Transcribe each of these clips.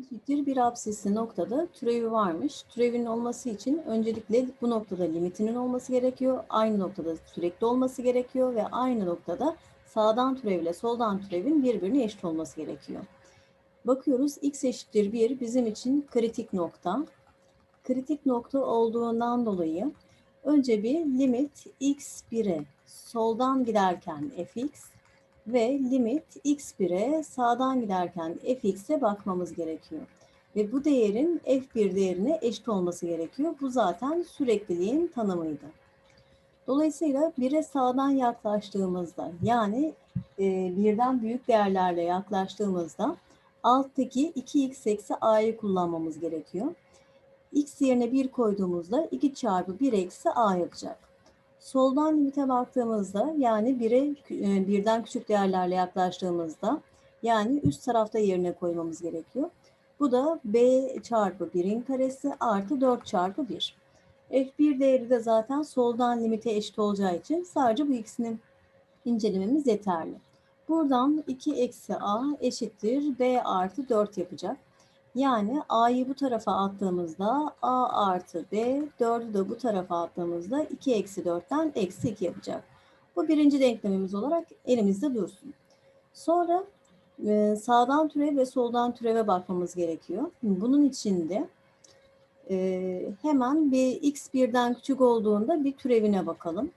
eşittir bir absisli noktada türevi varmış. Türevin olması için öncelikle bu noktada limitinin olması gerekiyor. Aynı noktada sürekli olması gerekiyor ve aynı noktada sağdan türevle soldan türevin birbirine eşit olması gerekiyor. Bakıyoruz x eşittir 1 bizim için kritik nokta. Kritik nokta olduğundan dolayı önce bir limit x 1'e soldan giderken fx ve limit x1'e sağdan giderken fx'e bakmamız gerekiyor. Ve bu değerin f1 değerine eşit olması gerekiyor. Bu zaten sürekliliğin tanımıydı. Dolayısıyla 1'e sağdan yaklaştığımızda yani e, birden büyük değerlerle yaklaştığımızda alttaki 2x eksi a'yı kullanmamız gerekiyor. x yerine 1 koyduğumuzda 2 çarpı 1 eksi a yapacak. Soldan limite baktığımızda yani 1'e e, birden küçük değerlerle yaklaştığımızda yani üst tarafta yerine koymamız gerekiyor. Bu da b çarpı 1'in karesi artı 4 çarpı 1. F1 değeri de zaten soldan limite eşit olacağı için sadece bu ikisini incelememiz yeterli. Buradan 2 eksi a eşittir b artı 4 yapacak. Yani a'yı bu tarafa attığımızda a artı b, 4'ü de bu tarafa attığımızda 2 eksi 4'ten eksi 2 yapacak. Bu birinci denklemimiz olarak elimizde dursun. Sonra e, sağdan türev ve soldan türeve bakmamız gerekiyor. Bunun için de e, hemen bir x birden küçük olduğunda bir türevine bakalım.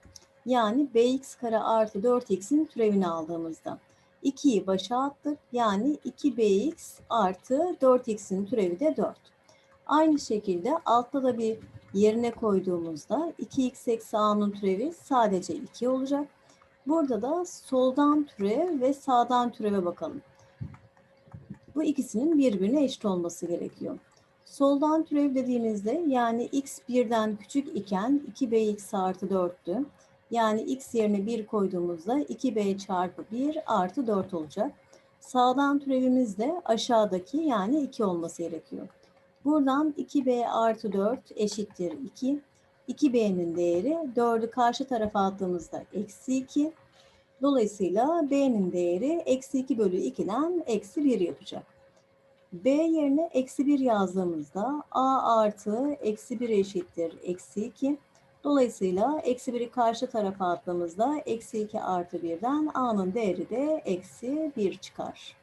Yani bx kare artı 4x'in türevini aldığımızda. 2'yi başa attık. Yani 2bx artı 4x'in türevi de 4. Aynı şekilde altta da bir yerine koyduğumuzda 2x eksi a'nın türevi sadece 2 olacak. Burada da soldan türev ve sağdan türeve bakalım. Bu ikisinin birbirine eşit olması gerekiyor. Soldan türev dediğimizde yani x birden küçük iken 2bx artı 4'tü. Yani x yerine 1 koyduğumuzda 2b çarpı 1 artı 4 olacak. Sağdan türevimiz de aşağıdaki yani 2 olması gerekiyor. Buradan 2b artı 4 eşittir 2. 2b'nin değeri 4'ü karşı tarafa attığımızda eksi 2. Dolayısıyla b'nin değeri eksi 2 bölü 2'den eksi 1 yapacak. b yerine eksi 1 yazdığımızda a artı eksi 1 eşittir eksi 2. Dolayısıyla eksi 1'i karşı tarafa attığımızda eksi 2 artı 1'den a'nın değeri de eksi 1 çıkar.